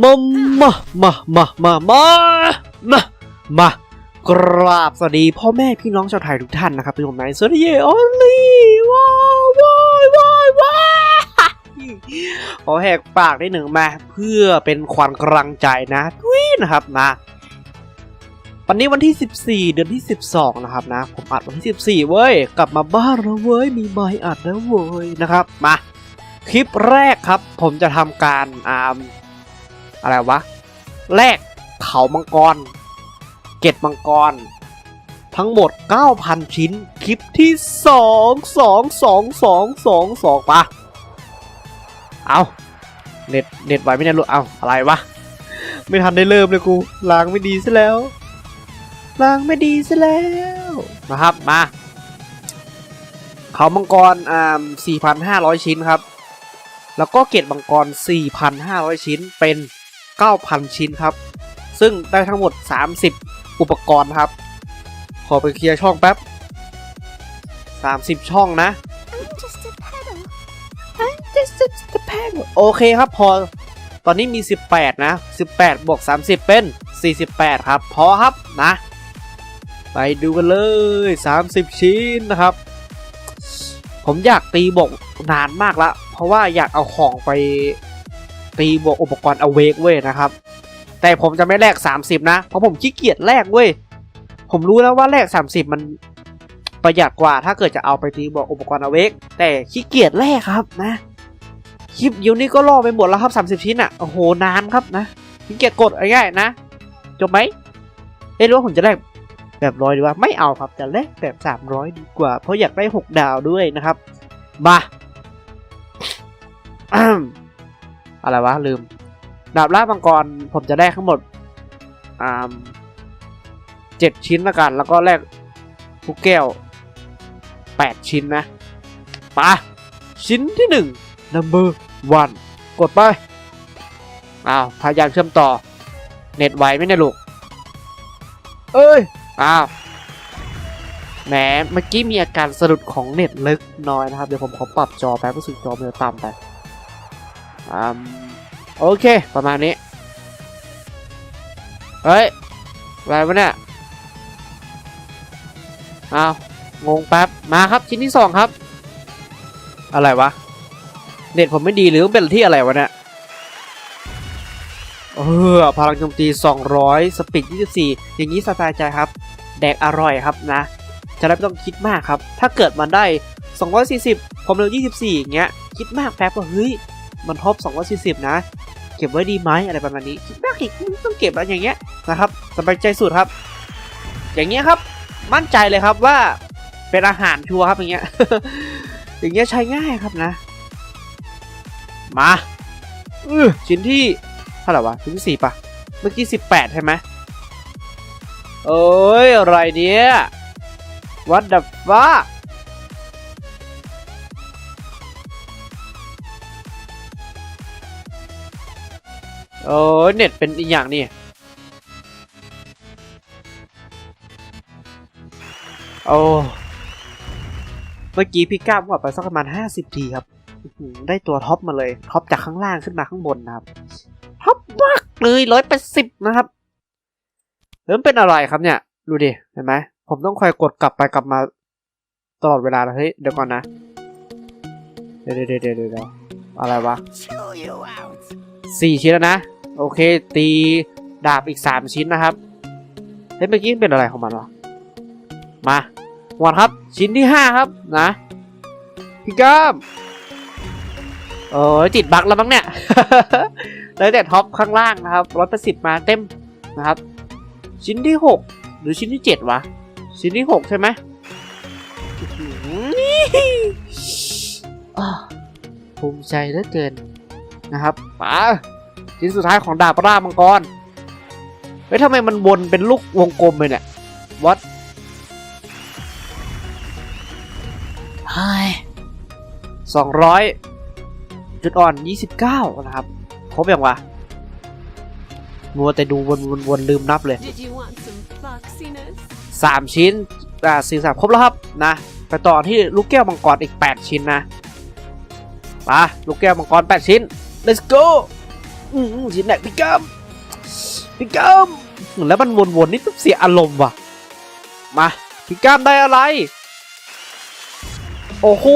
มามามามามามามา มากราบสวัสดีพ่อแม่พี่น้องชาวไทยทุกท่านนะครับที่ผมนายสวัสดีออลลี่ว้าวว้าวว้าวว้าวขอแหกปากได้หนึ่งมา เพื่อเป็นขวัญกำลังใจนะทุยนะครับนะ วันนี้วันที่ 14 เดือนที่ 12 นะครับนะ ผมอัดวันที่ 14 เว้ย กลับมาบ้านแล้วเว้ย มีใบอัดแล้วเว้ยนะครับ มา คลิปแรกครับ ผมจะทำการอ่า อะไรวะ แรกเขามังกร เกตมังกร ทั้งหมด 9,000 ชิ้น คลิปที่ 2 2 2 2 2 2ปะเอาเน็ตเน็ตไวไม่แน่รู้เอาอะไรวะ ไม่ทันได้เริ่มเลยกูล้างไม่ดีซะแล้วล้างไม่ดีซะแล้วนะครับมาเขามังกรอ่า4,500 ชิ้นครับ แล้วก็เกตมังกร 4,500 ชิ้นเป็น 9,000 ชิ้นครับ ซึ่งได้ทั้งหมด 30 อุปกรณ์ครับ ขอไปเคลียร์ช่องแป๊บ 30 ช่องนะ just a pedal. I'm just a pedal โอเคครับพอ ตอนนี้มี 18 นะ 18 บวก 30 เป็น 48 ครับ พอครับนะ ไปดูกันเลย 30 ชิ้นนะครับ ผมอยากตีบวกนานมากละ เพราะว่าอยากเอาของไป ตีบวกอุปกรณ์อาเวกเว้ยนะครับ แต่ผมจะไม่แลก 30 นะ เพราะผมขี้เกียจแลกเว้ย ผมรู้แล้วว่าแลก 30 มันประหยัดกว่าถ้าเกิดจะเอาไปตีบวกอุปกรณ์อาเวกแต่ขี้เกียจแลกครับนะคลิปยวนี้ก็ล่อไปหมดแล้วครับ 30 ชิ้นอะ่ะโอ้โหนานครับนะขี้เกียจกดง่ายๆนะจบไหมเอ้รือว่าผมจะแลกแบบร้อยดีว่าไม่เอาครับจะแลกแบบ 300 ดีกว่า เพราะอยากได้ 6 ดาวด้วยนะครับมา อ้มอะไรวะลืม ดาบล่ามังกรผมจะได้ทั้งหมดอ่าเจ็ดชิ้นละกัน แล้วก็แลกลูกแก้วแปดชิ้นนะไปะชิ้นที่หนึ่ง number one กดไป อ้าว พยายามเชื่อมต่อ เน็ตไวไหมเนี่ยลูก เอ้ย อ้าว แหม เมื่อกี้มีอาการสะดุดของเน็ตเล็กน้อยนะครับ เดี๋ยวผมขอปรับจอแป๊บรู้สึกจอมันจะต่ำไป อืมโอเค ประมาณนี้ เฮ้ยอะไรวะเนี่ยอ้าวงงแป๊บ มาครับชิ้นที่สองครับ อะไรวะ เน็ตผมไม่ดีหรือเป็นที่อะไรวะเนี่ย เออ พลังโจมตี 200 สปีด 24 อย่างนี้สบายใจครับ แดกอร่อยครับนะ จะได้ไม่ต้องคิดมากครับ ถ้าเกิดมันได้ 240ความเร็ว 24 อย่างเงี้ย คิดมากแป๊บว่าเฮ้ย มันท็อป240 นะ เก็บไว้ดีไหมอะไรประมาณนี้คิดมากอีกต้องเก็บแล้วอย่างเงี้ยนะครับสบายใจสุดครับ อย่างเงี้ยครับมั่นใจเลยครับว่าเป็นอาหารชัวร์ครับอย่างเงี้ยอย่างเงี้ยใช้ง่ายครับนะ มาอชิ้นที่เท่าไหร่วะชิ้นที่สี่ปะเมื่อกี้สิบแปดใช่ไหมเอ้ยอะไรเนี่ยวัดดับฟ้า โอ้ยเน็ตเป็นอีกอย่างนี่โอ้เมื่อกี้พี่ก้ามกดไปสักประมาณ50ทีครับ ได้ตัวท็อปมาเลย ท็อปจากข้างล่างขึ้นมาข้างบนนะครับ ท็อปมากเลยร้อยแปดสิบนะครับเริ่มเป็นอะไรครับเนี่ย ดูดิ เห็นไหม ผมต้องคอยกดกลับไปกลับมาตลอดเวลาเลยเฮ้ย เดี๋ยวก่อนนะเดี๋ยวเดี๋ยวเดี๋ยวเดี๋ยวอะไรวะสี่ชิ้นแล้วนะ โอเค ตีดาบอีกสามชิ้นนะครับเฮ้ยเมื่อกี้เป็นอะไรของมันวะมาหมดครับชิ้นที่ห้าครับนะพี่ก้ามโอ้ยติดบั๊กแล้วมั้งเนี่ยเลยแต่ท็อปข้างล่างนะครับร้อยแปดสิบมาเต็มนะครับ ชิ้นที่หกหรือชิ้นที่เจ็ดวะ ชิ้นที่หกใช่ไหมภูมิใจเหลือเกินนะครับป๋า ชิ้นสุดท้ายของดาบร่ามังกรเฮ้ยทำไมมันวนเป็นลูกวงกลมเลยเนี่ยวัดเฮ้ยสองร้อยจุดอ่อนยี่สิบเก้านะครับครบยังวะมัวแต่ดูวนวนวนลืมนับเลย Did you want some foxiness? สามชิ้นอ่าสี่สามครบแล้วครับนะไปต่อที่ลูกแก้วมังกรอีกแปดชิ้นนะไปลูกแก้วมังกรแปดชิ้น let's go อืม ชิ้นแรกพี่กัมพี่กัมแล้วมันวนๆนี่เสียอารมณ์ว่ะ มาพี่กัมได้อะไร โอ้โห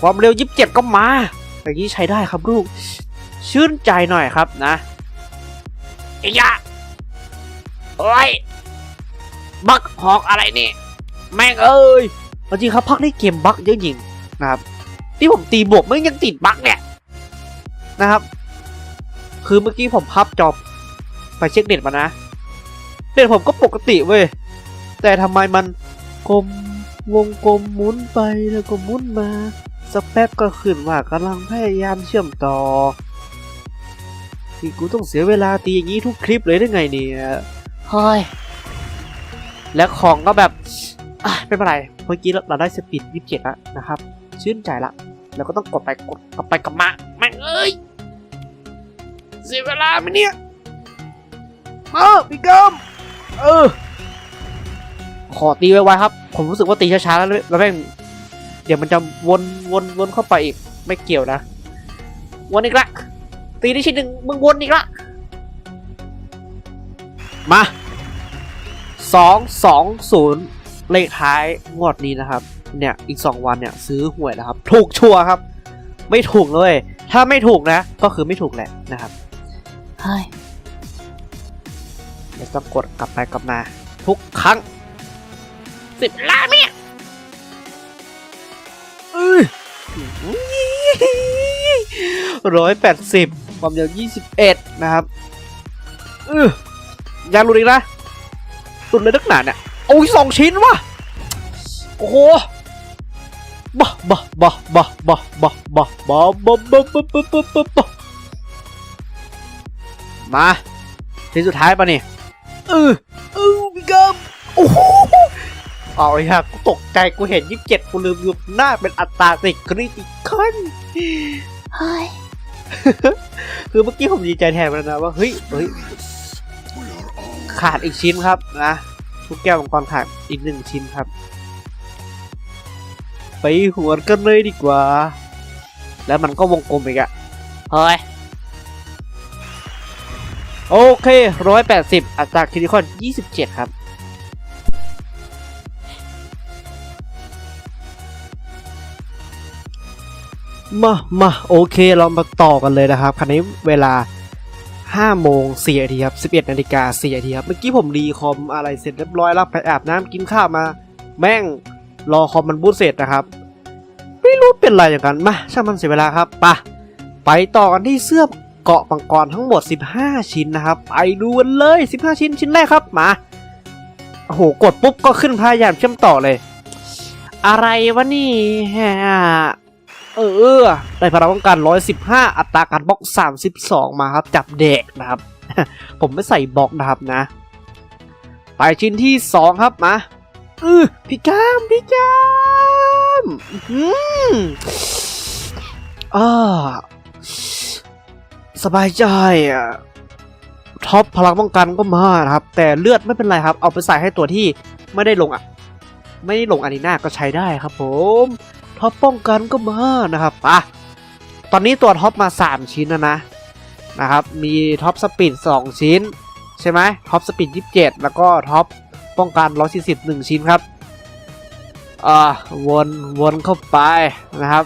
ความเร็วยิบเจ็ดก็มาอย่างนี้ใช้ได้ครับลูก ชื่นใจหน่อยครับนะอียะโอ้ยบักหอกอะไรนี่ แม่งเอ้ยจริงครับพักนี้เกมบักเยอะจริงนะครับ ที่ผมตีบวกมันยังติดบักเนี่ยนะครับ คือเมื่อกี้ผมพับจอบไปเช็คเน็ตมานะเน็ตผมก็ปกติเว้ยแต่ทำไมมันกลมวงกลมหมุนไปแล้วก็หมุนมา สักแป๊บก็ขึ้นว่ากำลังพยายามเชื่อมต่อที่กูต้องเสียเวลาตีอย่างนี้ทุกคลิปเลยได้ไงเนี่ยเฮ้ยแล้วของก็แบบไม่เป็นไร เมื่อกี้เราได้สปีดยี่สิบเจ็ดแล้วนะครับ ชื่นใจละ แล้วก็ต้องกดไปกดกลับไปกลับมาแม่งเอ้ยเสียเวลาไหมเนี่ยมาพี่กมเออ ขอตีไวๆครับ ผมรู้สึกว่าตีช้าๆแล้วแล้วแม่งเดี๋ยวมันจะวนวนวนเข้าไปอีกไม่เกี่ยวนะ วนอีกละตีได้ชิ้นหนึ่งมึงวนอีกละมาสองสองศูนย์เลขท้ายงวดนี้นะครับ เนี่ยอีกสองวันเนี่ยซื้อหวยแล้วครับ ถูกชัวร์ครับ ไม่ถูกเลย ถ้าไม่ถูกนะ ก็คือไม่ถูกแหละนะครับเฮ้ยเดี๋ยวต้องกดกลับไปกลับมา ทุกครั้งสิบล้านเนี่ยร้อยแปดสิบความยาวยี่สิบเอ็ดนะครับเอออยากรู้อีกนะตุนเลยนักหนาเนี่ยโอ้ยสองชิ้นว่ะ โอ้โห บ้าบ้าบ้าบ้าบ้าบ้าบ้าบ้าบ้าบ้าบ้าบ้าบ้าบ้าบ้ามาทีสุดท้ายปะเนี่ยเออเออพี่กัมโอ้โหเอาเลยฮะกูตกใจกูเห็นยี่สิบเจ็ดกูลืมอยู่หน้าเป็นอัตราติกคริติคอน Hi. คือเมื่อกี้ผมดีใจแทนมันนะว่าเฮ้ยเฮ้ยขาดอีกชิ้นครับนะทุกแก้วมังกรขาดอีกหนึ่งชิ้นครับ ไปหวนกันเลยดีกว่า แล้วมันก็วงกลมอีกอะเฮ้ย โอเคร้อยแปดสิบอัตราคิริคอนยี่สิบเจ็ดครับ มามาโอเค เรามาต่อกันเลยนะครับ คันนี้เวลา5โมง4นาทีครับ11นาฬิกา4นาทีครับ เมื่อกี้ผมรีคอมอะไรเสร็จเรียบร้อยแล้วไปอาบน้ำกินข้าวมา แม่ง รอคอมมันบูตเสร็จนะครับ ไม่รู้เป็นไรอย่างนั้นมาช่างมันเสียเวลาครับไปะไปต่อกันที่เสื้อเกาะปังกรทั้งหมด 15 ชิ้นนะครับ ไปดูกันเลย 15 ชิ้นชิ้นแรกครับมาโอ้โหกดปุ๊บก็ขึ้นพยายามเชื่อมต่อเลย อะไรวะนี่ฮะเออได้พลังป้องกัน 115 อัตราการบล็อก 32 มาครับจับเด็กนะครับ ผมไม่ใส่บล็อกนะครับนะ ไปชิ้นที่ 2 ครับมา ออพี่กามพี่กามอืมอ่าสบายใจอะท็อปพลังป้องกันก็มาครับ แต่เลือดไม่เป็นไรครับ เอาไปใส่ให้ตัวที่ไม่ได้ลงอะ ไม่ได้ลงอารีนาก็ใช้ได้ครับ ผมท็อปป้องกันก็มานะครับปะตอนนี้ตัวท็อปมา 3 ชิ้นแล้วนะนะครับ มีท็อปสปีด2ชิ้น ใช่ไหมท็อปสปีด27 แล้วก็ท็อป ป้องกัน 140 1 ชิ้นครับอ่าวนวนเข้าไปนะครับ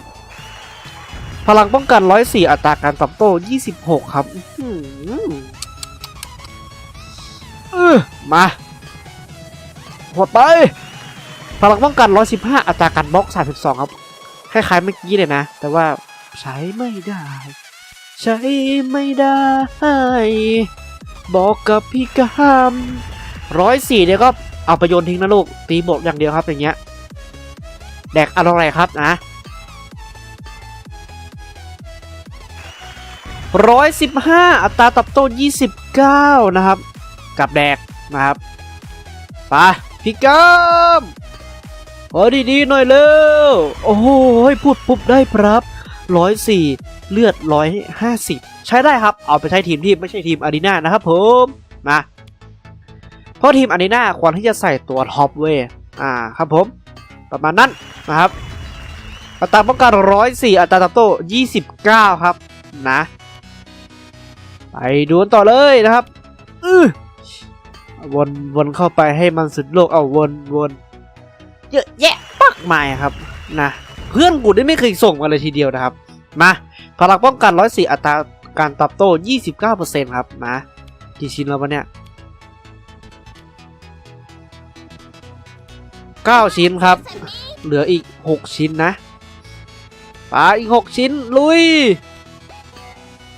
พลังป้องกัน 104 อัตราการตอบโต้ 26 ครับอือหือเออมาหดไป พลังป้องกัน 115 อัตราการบล็อก 32 ครับ คล้ายๆเมื่อกี้เลยนะ แต่ว่าใช้ไม่ได้ ใช้ไม่ได้ บอกกับพี่กาม ร้อยสี่เนี่ยก็เอาไปโยนทิ้งนะลูก ตีบทอย่างเดียวครับอย่างเงี้ย แดกอร่อยครับนะร้อยสิบห้าอัตราตอบโต้ยี่สิบเก้านะครับ กับแดกนะครับไปพี่กามขอดีๆหน่อยเร็ว โอ้โหพูดปุ๊บได้ครับร้อยสี่เลือดร้อยห้าสิบใช้ได้ครับ เอาไปใช้ทีมที่ไม่ใช่ทีมอารีนานะครับผม มา เพราะทีมอารีนาควรที่จะใส่ตัวท็อปเว้ยอ่าครับผม ประมาณนั้นนะครับอัตราป้องกันร้อยสี่อัตราตอบโต้ยี่สิบเก้าครับนะ ไปดูกันต่อเลยนะครับอือวนวนเข้าไปให้มันสุดโลกเอาวนวนเยอะแยะปักมายครับนะเพื่อนกูได้ไม่เคยส่งมาเลยทีเดียวนะครับ มาพลังป้องกันร้อยสี่อัตราการตอบโต้ยี่สิบเก้าเปอร์เซ็นต์ครับมากี่ชิ้นแล้ววะเนี่ย เก้าชิ้นครับ เหลืออีกหกชิ้นนะไปอีกหกชิ้น ลุย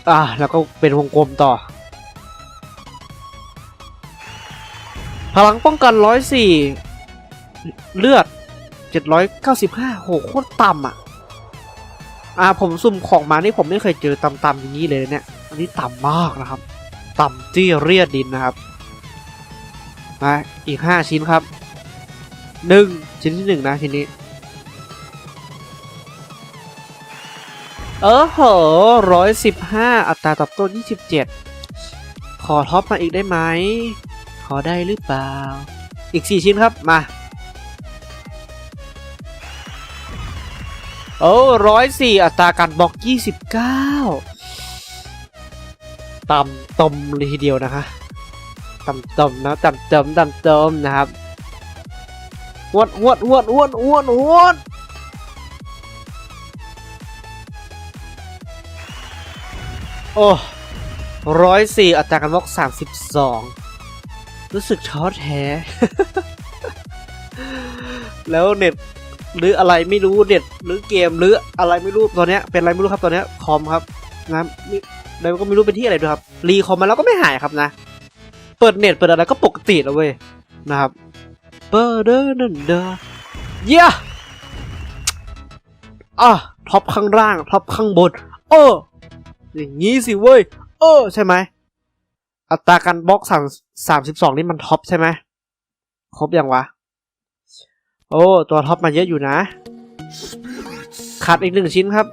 อ่า แล้วก็เป็นวงกลมต่อ พลังป้องกันร้อยสี่เลือดเจ็ดร้อยเก้าสิบห้าโห โคตรต่ำอะ อ่า ผมสุ่มของมานี่ผมไม่เคยเจอต่ำๆอย่างนี้เลยเนี่ย อันนี้ต่ำมากนะครับ ต่ำที่เรียดดินนะครับมาอีกห้าชิ้นครับ หนึ่งชิ้นที่หนึ่งนะชิ้นนี้ เออโหร้อยสิบห้าอัตราตอบโต้ยี่สิบเจ็ดขอท็อปมาอีกได้ไหม ขอได้หรือเปล่า อีกสี่ชิ้นครับ มาโอ้ร้อยสี่อัตราการบล็อกยี่สิบเก้าต่ำตมเลยทีเดียวนะคะต่ำตมนะต่ำตมต่ำตมนะครับ หวดหวดหวดหวดหวดหวดโอ้ร้อยสี่อัตราการบล็อกสามสิบสองรู้สึกท้อแท้ แล้วเน็ตหรืออะไรไม่รู้เน็ตหรือเกมหรืออะไรไม่รู้ตอนเนี้ยเป็นอะไรไม่รู้ครับตอนเนี้ยคอมครับนะม่แล้วก็ไม่รู้เป็นที่อะไรด้วยครับรีคอมมาแล้วก็ไม่หายครับนะ เปิดเน็ตเปิดอะไรก็ปกติแล้วเว้ยนะครับ เปิดเดินเดินเดอเย้อะท็อปข้างล่างท็อปข้างบน เออ อย่างงี้สิเว้ย เออ ใช่ไหม อัตราการบล็อกสามสามสิบสองนี่มันท็อปใช่ไหม ครบยังวะ โอ้ ตัวท็อปมาเยอะอยู่นะ ขาดอีกหนึ่งชิ้นครับ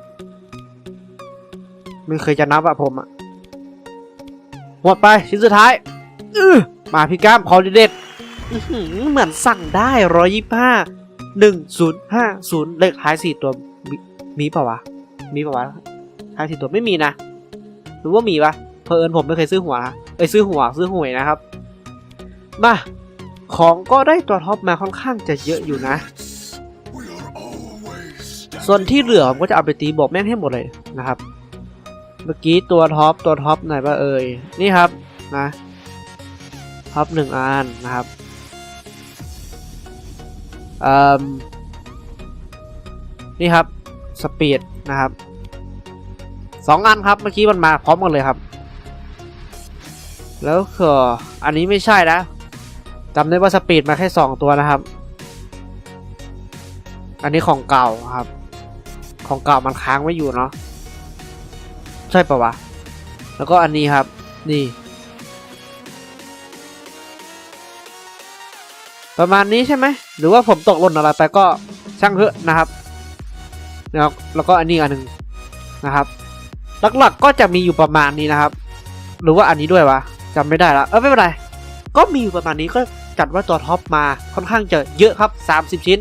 ไม่เคยจะนับอะผมอะหมดไปชิ้นสุดท้าย อื้อมาพี่ก้ามคอดีเด็ด เหมือนสั่งได้ร้อยยี่ห้าหนึ่งศูนย์ห้าศูนย์เลขท้ายสี่ตัวมีมีเปล่าวะ มีเปล่าวะท้ายสี่ตัวไม่มีนะหรือว่ามีปะเพอเอิญผมไม่เคยซื้อหัวนะเอ้ยซื้อหัวซื้อหวยนะครับ มาของก็ได้ตัวท็อปมาค่อนข้างจะเยอะอยู่นะ ส่วนที่เหลือผมก็จะเอาไปตีบอกแม่งให้หมดเลยนะครับ เมื่อกี้ตัวท็อปตัวท็อปไหนว่าเอ่ยนี่ครับนะท็อปหนึ่งอันนะครับ นี่ครับสปีดนะครับสองอันครับเมื่อกี้มันมาพร้อมกันเลยครับ แล้วก็อันนี้ไม่ใช่นะจำได้ว่าสปีดมาแค่สองตัวนะครับ อันนี้ของเก่าครับ ของเก่ามันค้างไว้อยู่เนาะใช่ปะวะ แล้วก็อันนี้ครับ นี่ ประมาณนี้ใช่ไหม หรือว่าผมตกหล่นอะไรไปก็ช่างเถอะนะครับแล้วแล้วก็อันนี้อันหนึ่งนะครับ หลักๆก็จะมีอยู่ประมาณนี้นะครับ หรือว่าอันนี้ด้วยวะจำไม่ได้ละเออไม่เป็นไร ก็มีอยู่ประมาณนี้ก็จัดว่าตัวท็อปมาค่อนข้างจะเยอะครับ 30 ชิ้น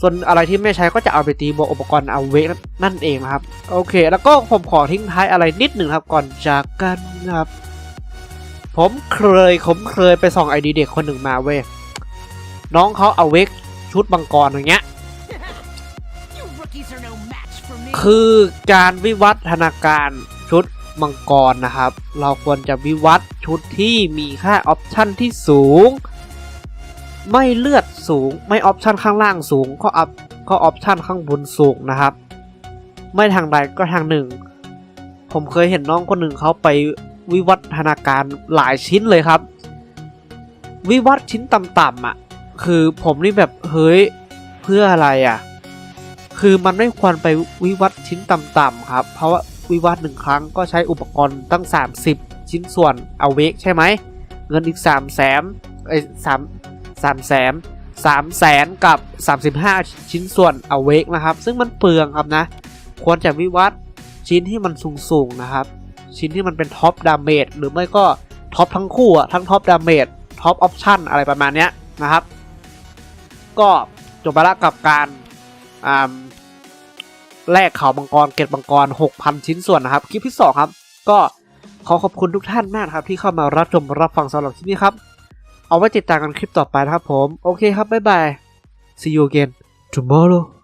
ส่วนอะไรที่ไม่ใช้ก็จะเอาไปตีบวกอุปกรณ์เอาเวกนั่นเองนะครับ โอเค แล้วก็ผมขอทิ้งท้ายอะไรนิดหนึ่งครับก่อนจากกันนะครับ ผมเคยผมเคยไปส่องไอดีเด็กคนหนึ่งมาเว้ย น้องเขาเอาเวกชุดบังกรอย่างเงี้ย You rookies are no match for me. คือการวิวัฒนาการชุดมังกรนะครับ เราควรจะวิวัฒน์ชุดที่มีค่าออปชั่นที่สูง ไม่เลือดสูง ไม่ออปชั่นข้างล่างสูง ก็อัพก็ออปชั่นข้างบนสูงนะครับ ไม่ทางใดก็ทางหนึ่ง ผมเคยเห็นน้องคนหนึ่งเขาไปวิวัฒนาการหลายชิ้นเลยครับ วิวัฒน์ชิ้นต่ำๆอะ คือผมนี่แบบเฮ้ยเพื่ออะไรอะ คือมันไม่ควรไปวิวัฒน์ชิ้นต่ำๆครับ เพราะว่าวิวัฒน์หนึ่งครั้งก็ใช้อุปกรณ์ตั้ง 30 ชิ้นส่วนเอาเวกใช่ไหม เงินอีก3ามแสนเอ้สามสามแสนสามแสนกับ 35 ชิ้นส่วนเอาเวกนะครับ ซึ่งมันเปลืองครับนะ ควรจะวิวัฒน์ชิ้นที่มันสูงๆนะครับ ชิ้นที่มันเป็นท็อปดาเมจหรือไม่ก็ท็อปทั้งคู่อะทั้งท็อปดาเมจท็อปออปชั่นอะไรประมาณนี้นะครับ ก็จบไปละกับการแลกเขาบังกรเกตบังกร 6,000 ชิ้นส่วนนะครับ คลิปที่ 2 ครับ ก็ขอขอบคุณทุกท่านมากครับ ที่เข้ามารับชมรับฟังสำหรับคลิปนี้ครับ เอาไว้ติดตามกันคลิปต่อไปนะครับผม โอเคครับ บ๊ายบาย see you again tomorrow